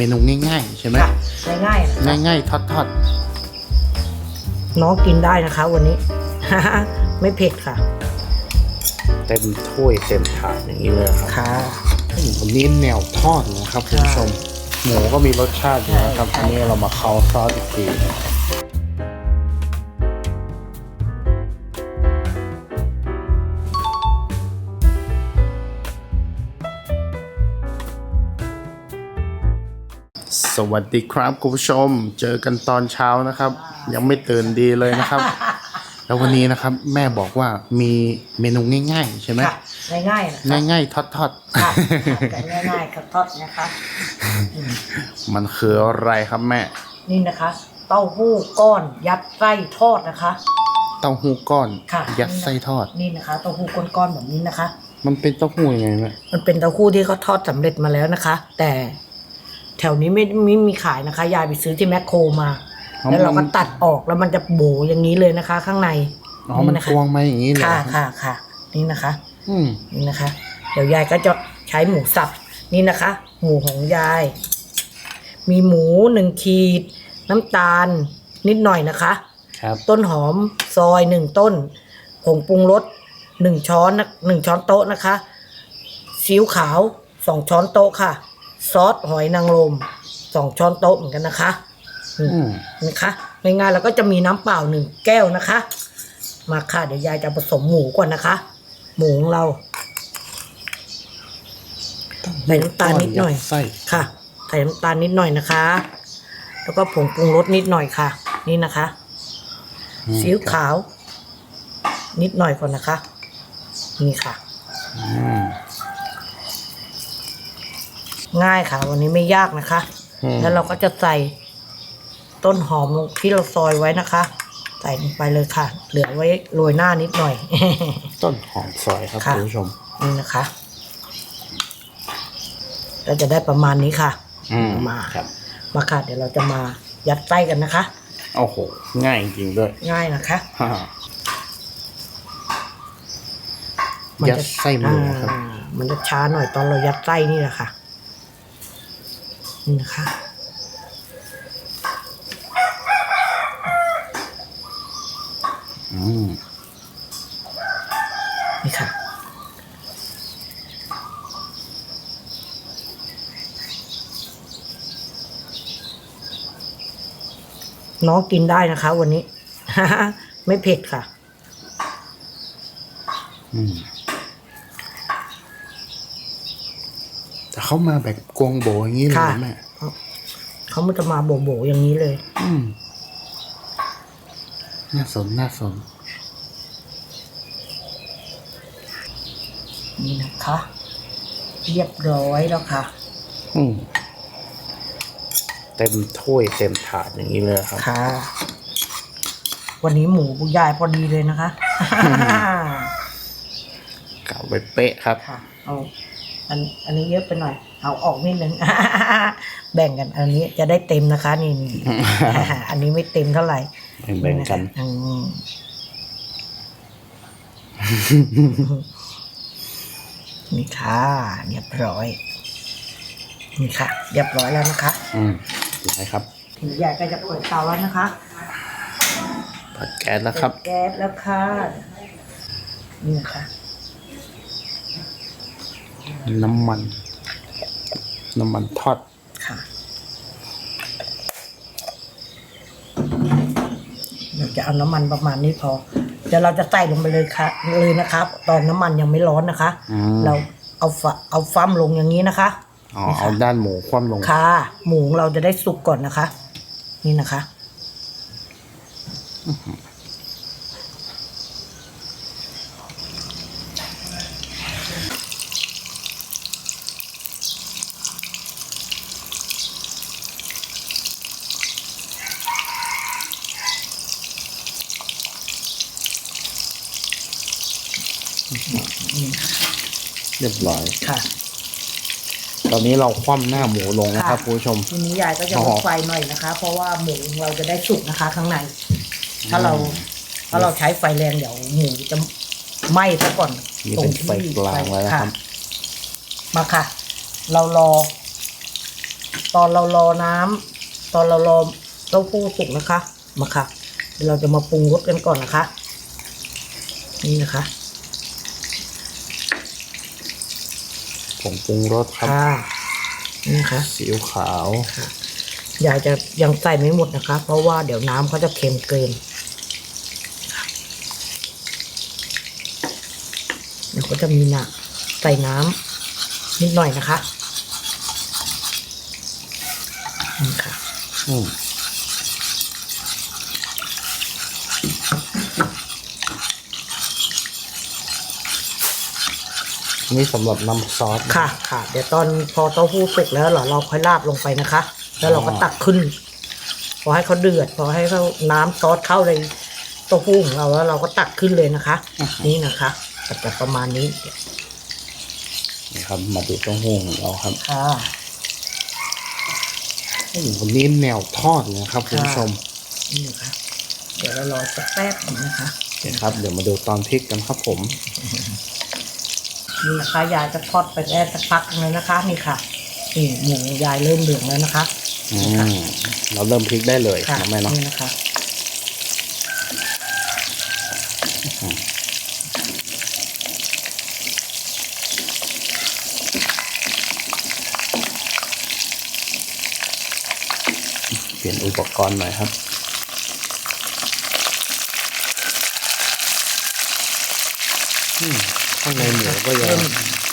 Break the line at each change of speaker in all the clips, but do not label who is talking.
เมนูง่ายๆ ใช่ไหม
ค่ะง่ายๆนะคะ
ง่ายๆทอด
น้องกินได้นะคะ วันนี้ ไม่เผ็ดค่ะ
ๆ เต็มถ้วยเต็มถาดอย่างนี้เลยครับ
ค่ะ
วันนี้แนวทอดนะครับคุณผู้ชม หมูก็มีรสชาติอยู่นะครับ
ใช่
อันนี้เรามาเคาซอสอีกที สวัสดีครับคุณผู้ชม เจอกันตอนเช้านะครับ ยังไม่ตื่นดีเลยนะครับ แล้ววันนี้นะครับ แม่บอกว่ามีเมนูง่าย ๆ ใช่ไหม
ค่ะง่ายๆนะคะ
ง่ายๆทอด
ค่ะแต่ง่ายๆกับทอดนะคะอืม
ๆ มันคืออะไรครับแม่
นี่นะคะ เต้าหู้ก้อนยัดไส้ทอดนะคะ
เต้าหู้ก้อน
ค่ะ
ยัดไส้ทอด
นี่นะคะเต้าหู้ก้อนๆแบบนี้นะคะ
มันเป็นเต้าหู้ยังไงแม่
มันเป็นเต้าหู้ที่เขาทอดสำเร็จมาแล้วนะคะ แต่ แถวนี้ไม่ไม่มีขายนะคะ ยายไปซื้อที่แมคโครมาแล้วเราก็ตัดออกแล้วมันจะโบอย่างนี้เลยนะคะ ข้างใน
อ๋อมัน
นะคะ
พวงมาอย่างนี้เลย
ค่ะ
เหรอ
ค่ะค่ะนี่นะคะ
อืม
นี่นะคะ เดี๋ยวยายก็จะใช้หมูสับนี่นะคะ หมูของยาย มีหมูหนึ่งขีด น้ำตาล นิดหน่อยนะคะ
ครับ
ต้นหอมซอยหนึ่งต้นผงปรุงรสหนึ่งช้อนนะหนึ่งช้อนโต๊ะนะคะซีอิ๊วขาวสองช้อนโต๊ะค่ะ ซอสหอยนางรมสองช้อนโต๊ะเหมือนกันนะคะ
อืม
นะคะง่ายๆแล้วก็จะมีน้ำเปล่าหนึ่งแก้วนะคะ มาค่ะเดี๋ยวยายจะผสมหมูก่อนนะคะ หมูของเรา ใส่น้ำตาลนิดหน่อย
ยัไส้
ค่ะใส่น้ำตาลนิดหน่อยนะคะ แล้วก็ผงปรุงรสนิดหน่อยค่ะ นี่นะคะ
อืม
ซีอิ๊วขาว นิดหน่อยก่อนนะคะ นี่ค่ะ
อืม
ง่ายค่ะ วันนี้ไม่ยากนะคะ
อืม
แล้วเราก็จะใส่ต้นหอมลงที่เราซอยไว้นะคะ ใส่ลงไปเลยค่ะ เหลือไว้โรยหน้านิดหน่อย
ต้นหอมซอยครับ
ค่ะ
คุณผู้ชม
นี่นะคะก็จะได้ประมาณนี้ค่ะ
อืม
มา
ครับ
มาค่ะ เดี๋ยวเราจะมายัดไส้กันนะคะ
โอ้โหง่ายจริงๆด้วย
ง่ายนะคะ
ฮ่า
มัน
ยัด
จะ
ไส้หมูครับ
อ่ามันจะช้าหน่อยตอนเรายัดไส้นี่แหละค่ะ นี่นะคะ
อืม
นี่ค่ะ น้องกินได้นะคะ วันนี้ ไม่เผ็ดค่ะ
อืมแต่ เขามาแบบกวงโบอย่างนี้เลย
ค่ะ
แม่
เขามันจะมาโบๆอย่างนี้เลย
อืมน่าสนน่าสน
นี่นะคะ เรียบร้อยแล้วค่ะ
อืมเต็มถ้วยเต็มถาดอย่างนี้เลยครับ
ค่ะ วันนี้หมูบุยายพอดีเลยนะคะ
กล่าวไปเป๊ะครับ
ค่ะ เอา อันอันนี้เยอะไปหน่อย เอาออกนิดนึงแบ่งกัน อันนี้จะได้เต็มนะคะ นี่นี่อันนี้ไม่เต็มเท่าไหร่
แบ่งๆกัน
อืมนี่ค่ะเรียบร้อยนี่ค่ะเรียบร้อยแล้วนะคะ
อืมได้ครับ
ถึงยายก็จะเปิดเตาแล้วนะคะ
เปิดแก๊สแล้วครับ
เปิดแก๊สแล้วค่ะนี่นะคะ
น้ำมัน น้ำมันทอด
ค่ะเราจะเอาน้ำมันประมาณนี้พอเดี๋ยวเราจะใส่ลงไปเลยค่ะเลยนะครับ ตอนน้ำมันยังไม่ร้อนนะคะ
อืม
เราเอาฝาเอาฟั่มลงอย่างนี้นะคะ
อ๋อเอาด้านหมูคว่ำลง
ค่ะ หมูของเราจะได้สุกก่อนนะคะ นี่นะคะ
เรียบร้อย
ค่ะ
ตอนนี้เราคว่ำหน้าหมูลงนะครับ
ค่ะ
คุณผู้ชม
ทีนี้ยายก็จะ
อ๋
ล
อ
ดไฟหน่อยนะคะ เพราะว่าหมูของเราจะได้สุกนะคะ ข้างใน ถ้าเราถ้าเราใช้ไฟแรงเดี๋ยวหมูจะไหม้ซะก่อน
นี่เป็นไฟกลางแล้วนะครับ
มาค่ะ เรารอ ตอนเรารอน้ำตอนเรารอเต้าหู้สุกนะคะ มาค่ะเดี๋ยวเราจะมาปรุงรสกันก่อนนะคะ นี่นะคะ
ผงปรุงรสครับ
ค่ะนี่นะคะ
ซีอิ๊วขาว
ยายจะยังใส่ไม่หมดนะคะ เพราะว่าเดี๋ยวน้ำเขาจะเค็มเกินเดี๋ยวก็จะมีหนักใส่น้ำนิดหน่อยนะคะนี่ค่ะ
อืม นี่สำหรับน้ำซอสนะ
ค่ะ ค่ะ เดี๋ยวตอนพอเต้าหู้สุกแล้วเหรอเราค่อยราดลงไปนะคะ แล้วเราก็ตักขึ้น พอให้เขาเดือด พอให้เขาน้ำซอสเข้าในเต้าหู้ของเราแล้วเราก็ตักขึ้นเลยนะคะนี่นะคะก็จะประมาณนี้
นี่ครับ มาดูเต้าหู้ของเราครับ
ค่ะ
อืมวันนี้แนวทอดเลยนะครับคุณผู้ชม
นี่นะคะ เดี๋ยวเรารอสักแป๊บหนึงนะคะ
เห็นครับ เดี๋ยวมาดูตอนพริกกันครับผม
นี่นะคะยายจะทอดไปแค่สักพักหนึงเลยนะคะ นี่ค่ะนี่หมูยายเริ่มเหลืองแล้วนะคะ
อืมเราเริ่มพริกได้เลย
ค่ะ
นะแม่เนาะ
นี่นะคะ
เปลี่ยนอุปกรณ์หน่อยครับ อืมข้างในหมูก็ยัง
เริ่ม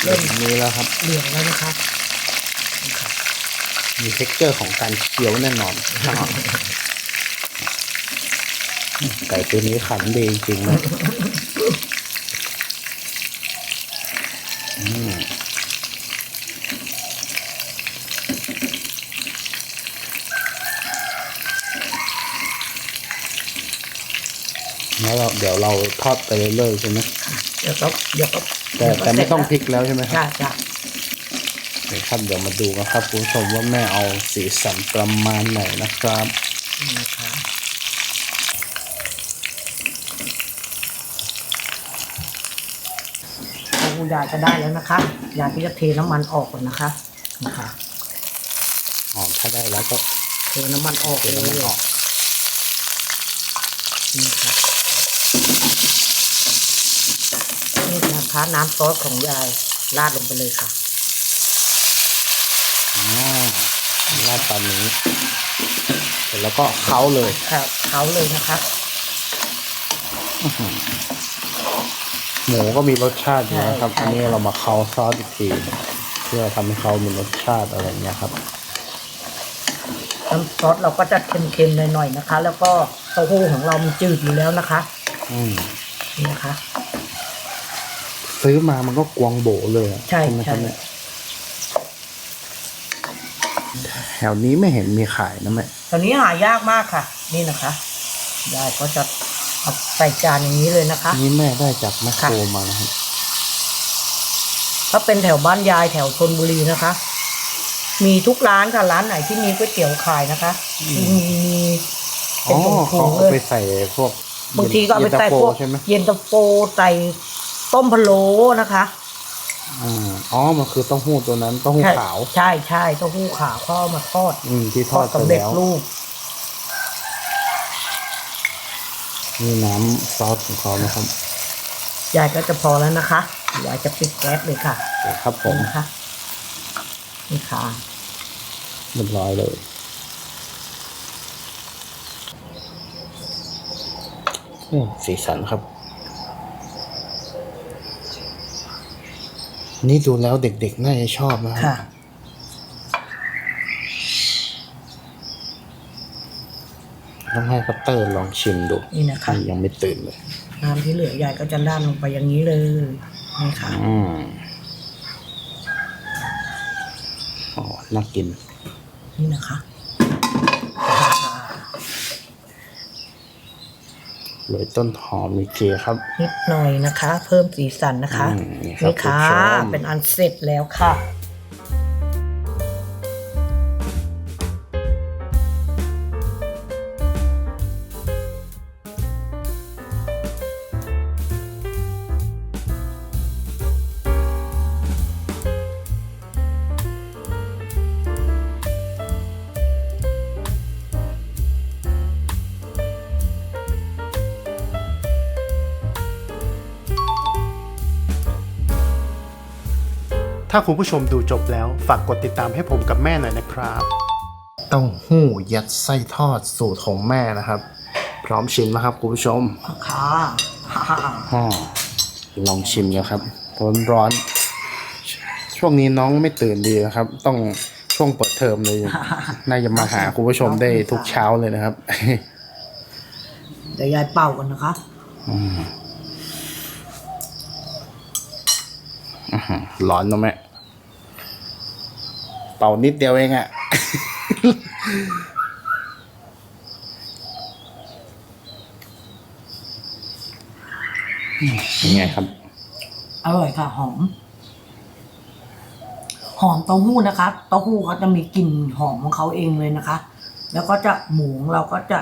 เริ่ม
มีแล้วครับ
เหลืองแล้วนะคะนี่ค่ะ
มีเท็กเจอร์ของการเคี้ยวแน่นอนไก่ตัวนี้ขันดีจริงๆนะอืมแล้วเราเดี๋ยวเราทอดไปเรื่อยๆใช่ไหม
เดี๋ยวก็เดี๋ยวก็
แต่
เดี๋ยวก็
แต่ไม่ต้องพ
เสร็จ
ลิกแล้วใช่ไหมค
แล้
รั
ว
บ
จ้ะจ้ะ
เดี๋ยวครับเดี๋ยวมาดูกันครับคุณผู้ชมว่าแม่เอาสีสันประมาณไหนนะครับ
นี่นะคะเต้าหู้ยายจะได้แล้วนะคะยายก็จะเทน้ำมันออกก่อนนะคะนะคะ
อ๋อถ้าได้แล้วก็
เทน้ำมันออก
เดี๋ยว
เล
เรา
ย
ไม่ออก
นี่ค่ะ นี่นะคะน้ำซอสของยายราดลงไปเลยค่ะ
อ๋อราดตอนนี้เสร็จแล้วก็เค้าเลย
ค่ะเขาเลยนะคะ
หมูก็มีรสชาติอยู่นะครับ
ใช่
อันนี้เรามาเค้าซอสอีกทีเพื่อทำให้เขามีรสชาติอะไรเงี้ยครับ
น้ำซอสเราก็จะเค็มๆหน่อยๆนะคะ แล้วก็เต้าหู้ของเรามันจืดอยู่แล้วนะคะ
อืม
นี่นะคะ
ซื้อมามันก็กวางโบเลยอะ
ใช่
ไหมครับ
ใช่
เนี่ยแถวนี้ไม่เห็นมีขายนะแม่
ตอนนี้หายากมากค่ะ นี่นะคะยายก็จะเอาใส่จานอย่างนี้เลยนะคะ
นี่แม่ได้จากแมคโคร
ค่ะ
มานะครับ
ถ้าเป็นแถวบ้านยายแถวชนบุรีนะคะ มีทุกร้านค่ะร้านไหนที่มีก๋วยเตี๋ยวขายนะคะมีมีเป็
อ๋
น
อ
ถุ
เขา
งๆ
เอา
เลย
ไปใส่พวก
บางทีก็เอาไปใส่
ย็นต
พวก
ใช่ไหม
เย็นตาโฟใส่ ต้มพะโล้นะคะ
อ่าอ๋อ มันคือเต้าหู้ตัวนั้นเต้าหู้
ใช่
ขาว
ใช่ใช่เต้าหู้ขาวเขาเอามาทอด
อืมที่ท
ท
อ
อ
ด
ด
ไป
สำเร็จ
แล้ว
รูป
นี่น้ำซอสของเขานะครับ
ยายก็จะพอแล้วนะคะยายจะปิดแก๊สเลยค่ะ
โอเคครับผม
นี่นะคะนี่ค่ะ
เรียบร้อยเลยอืมสีสันครับ นี่ดูแล้วเด็กๆน่าจะชอบนะครับ
ค่ะ
ต้องให้พัตเตอร์ลองชิมดู
นี่นะคะ
นี่ยังไม่ตื่นเลย
น้ำที่เหลือยายก็จะราดลงไปอย่างนี้เลยนี่ค่ะ
อืมอ๋อน่ากิน
นี่นะคะ
โรยต้นหอมมีเจียครับ
นิดหน่อยนะคะ เพิ่มสีสันนะคะ
อืมนี่ครับ
นี่ค่ะ
คุณผู้ชม
เป็นอันเสร็จแล้วค่ะ
ถ้าคุณผู้ชมดูจบแล้ว ฝากกดติดตามให้ผมกับแม่หน่อยนะครับ เต้าหู้ยัดไส้ทอดสูตรของแม่นะครับ พร้อมชิมนะครับคุณผู้ชม
ค่ะ
อ๋อลองชิมกันครับร้อนร้อนๆช่วงนี้น้องไม่ตื่นดีนะครับ ต้องช่วงเปิดเทอมเลย น่าจะมาหาคุณผู้ชมได้ทุกเช้าเลยนะครับ
เดี๋ยวยายเป่ากันนะคะ
ร้อนเนอะแม่เป่านิดเดียวเองอะยังไงครับ
อร่อยค่ะ หอม หอมเต้าหู้นะคะเต้าหู้เขาจะมีกลิ่นหอมของเขาเองเลยนะคะ แล้วก็จะหมูของเราก็จะ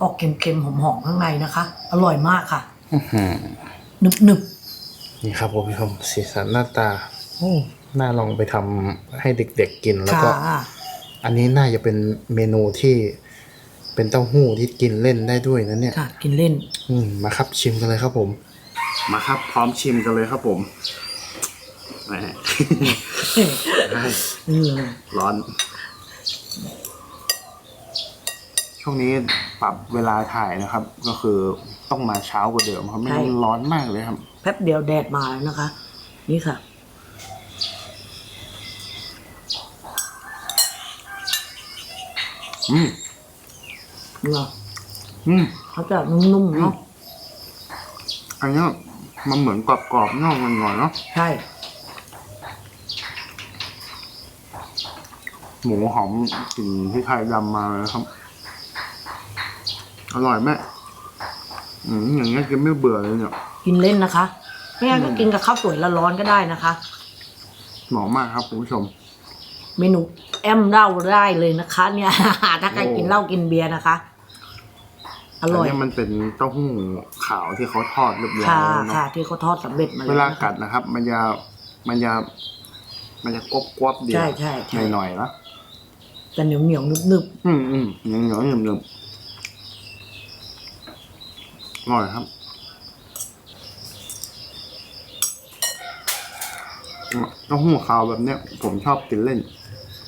ออกเค็มๆหอมๆข้างในนะคะ อร่อยมากค่ะ
อื้อหือ
หนึบ
นี่ครับคุณผู้ชมสีสันหน้าตาโอ้น่าลองไปทำให้เด็กๆกิน
ๆ
แล้ว
ค่ะ
ก็อันนี้น่าจะเป็นเมนูที่เป็นเต้าหู้ที่กินเล่นได้ด้วยนะเนี่ย
ค่ะ กินเล่น
อืมมาครับชิมกันเลยครับผม มาครับ พร้อมชิมกันเลยครับผมแหม
เออ
ร้อน ช่วงนี้ปรับเวลาถ่ายนะครับ ก็คือต้องมาเช้ากว่าเดิมครับไม่งั้นร้อนมากเลยครับ
แป๊บเดียวแดดมาแล้วนะคะ นี่ค่ะ
อืม
นี่เหรอ
อืม
เขาจะนุ่มๆเนาะ
อันเนี้ยมันเหมือนกรอบๆนอกมันหน่อยเนาะ
ใช่
หมูหอมกลิ่นพริกไทยดำมาเลยนะครับ อร่อยแม่อืมอย่างเงี้ยกินไม่เบื่อเลยเนี่ย
กินเล่นนะคะไม่งั้นก็กินกับข้าวสวยร้อนๆก็ได้นะคะ
เหมาะมากครับคุณผู้ชม
เมนูแอมเหล้าได้เลยนะคะ เนี่ย ถ้าใคร
โอ้
กินเหล้ากินเบียร์นะคะ อร่อย
นนี้มันเป็นเต้าหู้ขาวที่เขาทอดเรียบร้อย
ค่ะ
แล้วเนาะ
ค่ะ ที่เขาทอดสำเร็จมา
เว
แล้ว
ลา
นะคะ
กัดนะครับ มันจะมันจะมันจะกรอบกรอบๆเดียว
ใช่ใช่ใช่
หน่อยๆนะ
แต่เหนียวเหนียวๆนึบ
อืมอืมเหนียวเหนียวๆหนึบๆอร่อยครับ เต้าหู้ขาวแบบเนี้ย ผมชอบกินเล่น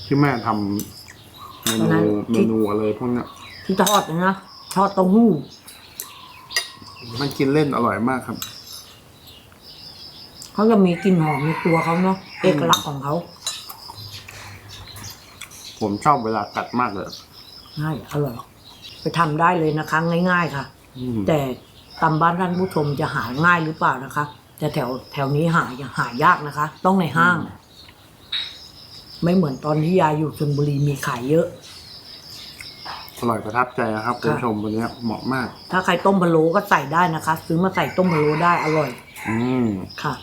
ที่แม่ทำเมนูเมนูอะไรพวกเนี้ย
ๆที่ทอดนะนะทอดเต้าหู้
มันกินเล่นอร่อยมากครับ
เขาจะมีกลิ่นหอมในตัวเขาเนาะเอกลักษณ์ของเขา
ผมชอบเวลากัดมากเลย
ใช่อร่อยไปทำได้เลยนะคะ ง่าย ๆ ค่ะ
อืม
แต่ตามบ้านท่านผู้ชมจะหาง่ายหรือเปล่านะคะ แต่แถวแถวนี้หาหายากนะคะ ต้องในห้าง ไม่เหมือนตอนที่ยายอยู่ชลบุรีมีขายเยอะ
อร่อยประทับใจนะครับคุณผู้ชมวันนี้เหมาะมาก
ถ้าใครต้มพะโล้ก็ใส่ได้นะคะ ซื้อมาใส่ต้มพะโล้ได้อร่อย
อืม
ค่ะ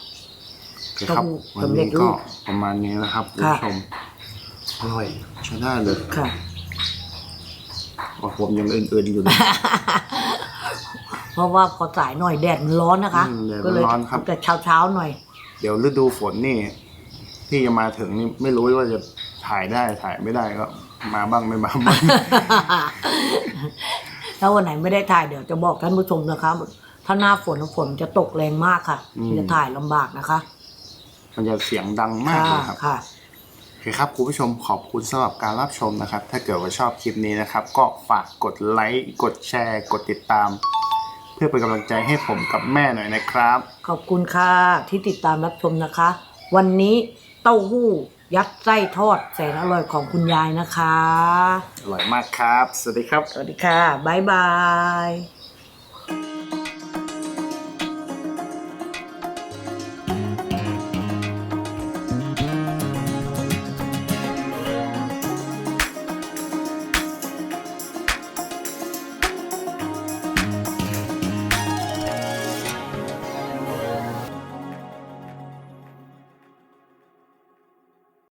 โอเคครับ
เต้าหู้
วัน
สำเร็
นี้
จรู
ก็
ป
ประมาณนี้นะครับคุณ
ค่ะ
ผู้ชมอร่อยใช้ได้เลย
ค่ะ
ว่าผมยังอื่นๆอยู่เลย
เพราะว่าพอสายหน่อยแดดมันร้อนนะคะ
อืมแดดมัน
ก็เลย
ร้อนครับ
แต่เช้าเช้าๆหน่อย
เดี๋ยวฤดูฝนนี่ ที่จะมาถึงนี่ไม่รู้ว่าจะถ่ายได้ถ่ายไม่ได้ก็ มาบ้างไม่มาบ้าง
ถ้าวันไหนไม่ได้ถ่ายเดี๋ยวจะบอกท่านผู้ชมนะคะถ้าหน้าฝนฝนจะตกแรงมากค่ะ
อืม
จะถ่ายลำบากนะคะ
มันจะเสียงดังมากเลยครับ
ค่ะ
โอเคครับคุณผู้ชมขอบคุณสำหรับการรับชมนะครับ ถ้าเกิดว่าชอบคลิปนี้นะครับ ก็ฝากกดไลค์กดแชร์ กดติดตาม เพื่อเป็นกำลังใจให้ผมกับแม่หน่อยนะครับ
ขอบคุณค่ะที่ติดตามรับชมนะคะ วันนี้เต้าหู้ยัดไส้ทอดแสนอร่อยของคุณยายนะคะ
อร่อยมากครับ สวัสดีครับ
สวัสดีค่ะ บ๊ายบาย